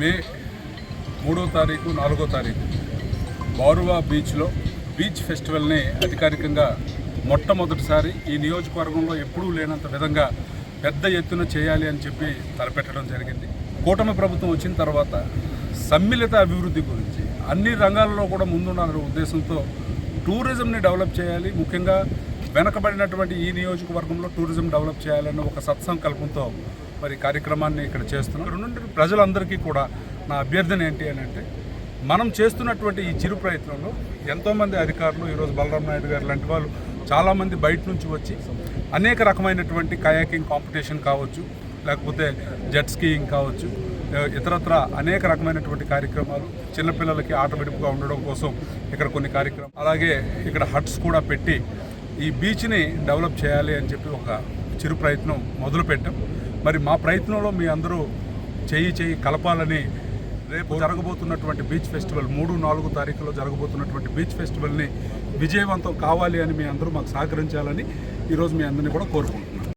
మే మూడో తారీఖు నాలుగో తారీఖు. బారువా బీచ్లో బీచ్ ఫెస్టివల్ని అధికారికంగా మొట్టమొదటిసారి ఈ నియోజకవర్గంలో ఎప్పుడూ లేనంత విధంగా పెద్ద ఎత్తున చేయాలి అని చెప్పి తలపెట్టడం జరిగింది. కూటమి ప్రభుత్వం వచ్చిన తర్వాత సమ్మిళిత అభివృద్ధి గురించి అన్ని రంగాల్లో కూడా ముందున్న ఉద్దేశంతో టూరిజంని డెవలప్ చేయాలి. ముఖ్యంగా వెనకబడినటువంటి ఈ నియోజకవర్గంలో టూరిజం డెవలప్ చేయాలన్న ఒక సత్సంకల్పంతో మరి కార్యక్రమాన్ని ఇక్కడ చేస్తున్నాం. ఇక్కడ ప్రజలందరికీ కూడా నా అభ్యర్థన ఏంటి అని అంటే మనం చేస్తున్నటువంటి ఈ చిరు ప్రయత్నంలో ఎంతోమంది అధికారులు ఈరోజు బలరాం నాయుడు గారు లాంటి వాళ్ళు చాలామంది బయట నుంచి వచ్చి అనేక రకమైనటువంటి కయాకింగ్ కాంపిటీషన్ కావచ్చు లేకపోతే జెట్ స్కీయింగ్ కావచ్చు ఇతరత్ర అనేక రకమైనటువంటి కార్యక్రమాలు చిన్నపిల్లలకి ఆట విడుపుగా ఉండడం కోసం ఇక్కడ కొన్ని కార్యక్రమాలు అలాగే ఇక్కడ హట్స్ కూడా పెట్టి ఈ బీచ్ని డెవలప్ చేయాలి అని చెప్పి ఒక చిరు ప్రయత్నం మొదలుపెట్టాం. మరి మా ప్రయత్నంలో మీ అందరూ చేయి చేయి కలపాలని రేపు జరగబోతున్నటువంటి బీచ్ ఫెస్టివల్ మూడు నాలుగు తారీఖులో జరగబోతున్నటువంటి బీచ్ ఫెస్టివల్ని విజయవంతం కావాలి అని మీ అందరూ మాకు సహకరించాలని ఈరోజు మీ అందరినీ కూడా కోరుకుంటున్నాను